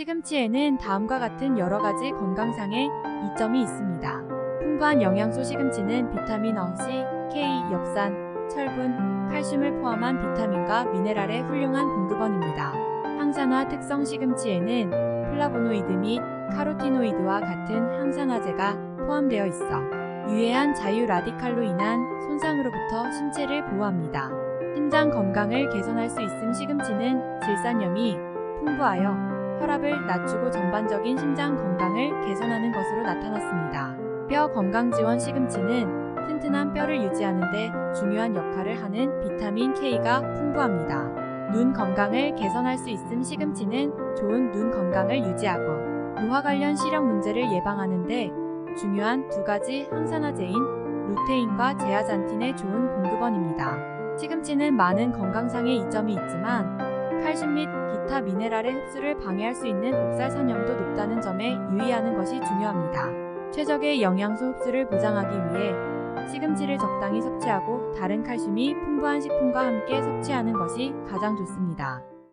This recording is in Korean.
시금치에는 다음과 같은 여러 가지 건강상의 이점이 있습니다. 풍부한 영양소 시금치는 비타민 어, C, K, 엽산, 철분, 칼슘을 포함한 비타민과 미네랄의 훌륭한 공급원입니다. 항산화 특성 시금치에는 플라보노이드 및 카로티노이드와 같은 항산화제가 포함되어 있어 유해한 자유 라디칼로 인한 손상으로부터 신체를 보호합니다. 심장 건강을 개선할 수 있음 시금치는 질산염이 풍부하여 혈압을 낮추고 전반적인 심장 건강을 개선하는 것으로 나타났습니다. 뼈 건강 지원 시금치는 튼튼한 뼈를 유지하는 데 중요한 역할을 하는 비타민 K가 풍부합니다. 눈 건강을 개선할 수 있음 시금치는 좋은 눈 건강을 유지하고 노화 관련 시력 문제를 예방하는 데 중요한 두 가지 항산화제인 루테인과 제아잔틴의 좋은 공급원입니다. 시금치는 많은 건강상의 이점이 있지만 칼슘 및 기타 미네랄의 흡수를 방해할 수 있는 옥살산염도 높다는 점에 유의하는 것이 중요합니다. 최적의 영양소 흡수를 보장하기 위해 시금치를 적당히 섭취하고 다른 칼슘이 풍부한 식품과 함께 섭취하는 것이 가장 좋습니다.